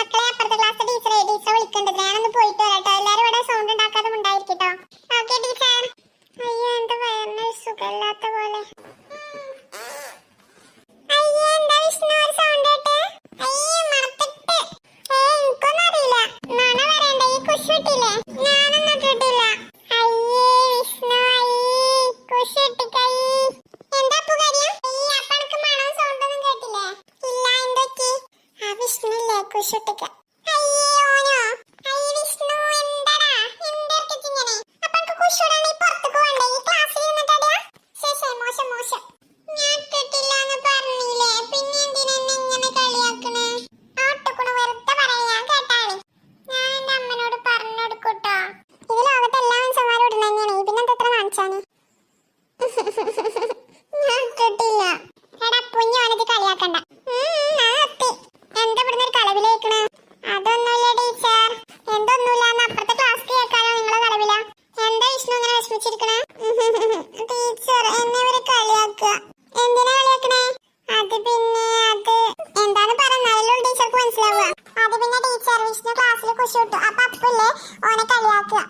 മക്കളെ അപ്പുറത്തെ ക്ലാസ് ടീച്ചറെ ടീച്ചറെ വിളിക്കേണ്ടത് ഞാനൊന്ന് പോയിട്ട് വരാട്ടോ. എല്ലാരും ഇവിടെ സൗണ്ട് ഉണ്ടാക്കാതെ ഉണ്ടായിരിക്കട്ടോ ഓക്കെ ടീച്ചർ അയ്യോ എന്താ വയറിനൊരു സുഖമില്ലാത്ത പോലെ. 空襲ってか。വിഷമിച്ചിരിക്കണേ? ടീച്ചർ എന്നെ ഇവർ കളിയാക്കുക. എന്തിനാ കളിയാക്കണേ? അത് പിന്നെ അത് എന്താന്ന് പറഞ്ഞാലല്ലോ ടീച്ചർക്ക് മനസ്സിലാവുക. അത് പിന്നെ ടീച്ചർ വിഷ്ണു ക്ലാസ്സിൽ കുശിട്ടു അപ്പൊ അപ്പല്ലേ ഓനെ കളിയാക്കുക.